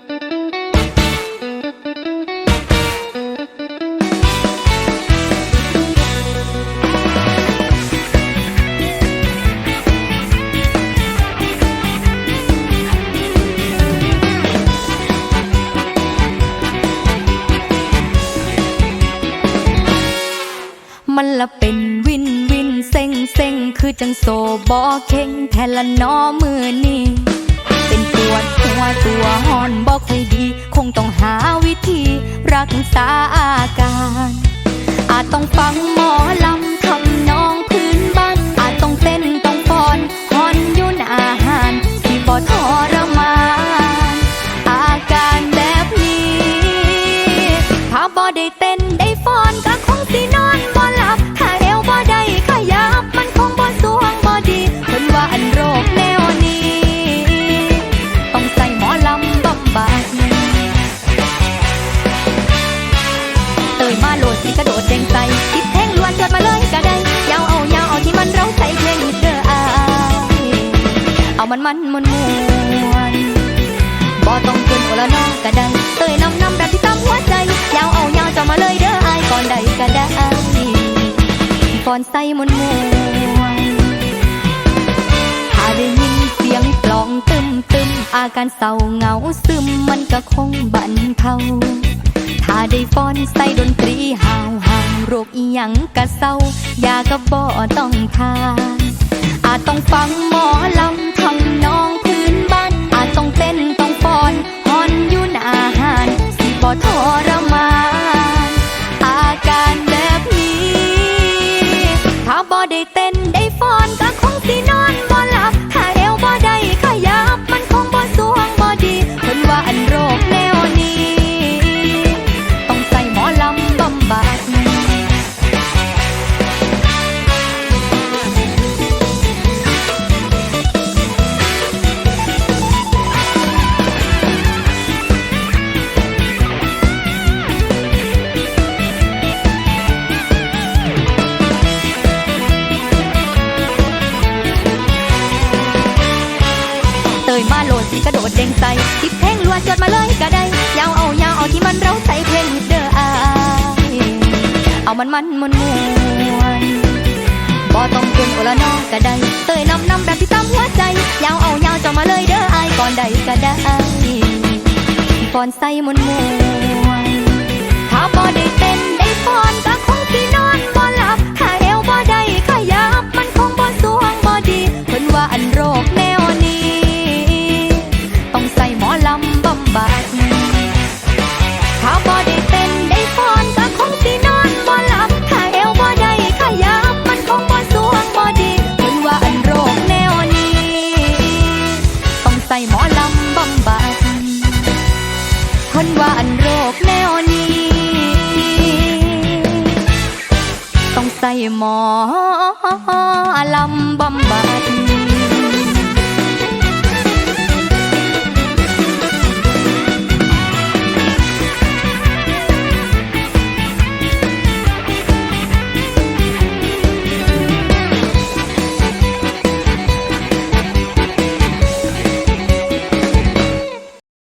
มันละเป็นวินวินเซ็งเซ็งคือจังโซบอเข่งแทนละนอมือนี่ ษาอาการ อาจต้องฟังหมอลำทำนองพื้นบ้าน อาจต้องเต้นต้องฟอนฮอนยุ่นอาหาร ที่บ่ทรมานอาการแบบนี้ ถ้าบ่ได้เต้นได้ฟอนก็คง อนมันมนมวนบ่ต้องเกินโอละนอก็ได้เตยน้ำน้ำแบบที่ตั้งหัวใจยาวเอายาวจะมาเลยเด้ออายก่อนใดก็ได้ก่อนใส่มนมวนถ้าได้ยินเสียงกลองตึมตึมอาการเศร้าเหงาซึมมันก็คงบรรเทาถ้าได้ฟ้อนใส่ดนตรีห่าวห่าวโรคอีหยังกะเศร้ายาก็บ่ต้องทาน ต้องฟังหมอลำทำนองพื้นบ้าน อาจต้องเต้นต้องฟอนฮอนอยุ่นอาหาร สิบ่ทรมาน อาการแบบนี้ ถ้าบ่ได้เต้น กระโดดเด้งใส่ทิปเพลงล้วนจดมาเลยก็ได้ยาวเอายาวเอาที่มันเราใส่เพลงเด้ออายเอามันมันมันมวนบ่ต้องเกินโอละนอก็ได้เตยนำนำแบบที่ตั้งหัวใจยาวเอายาวจะมาเลยเด้ออายก่อนใดก็ได้ก่อนใส่มวนมวนาอันโรคแนวนี้ ต้องใส่หมอลำบำบัด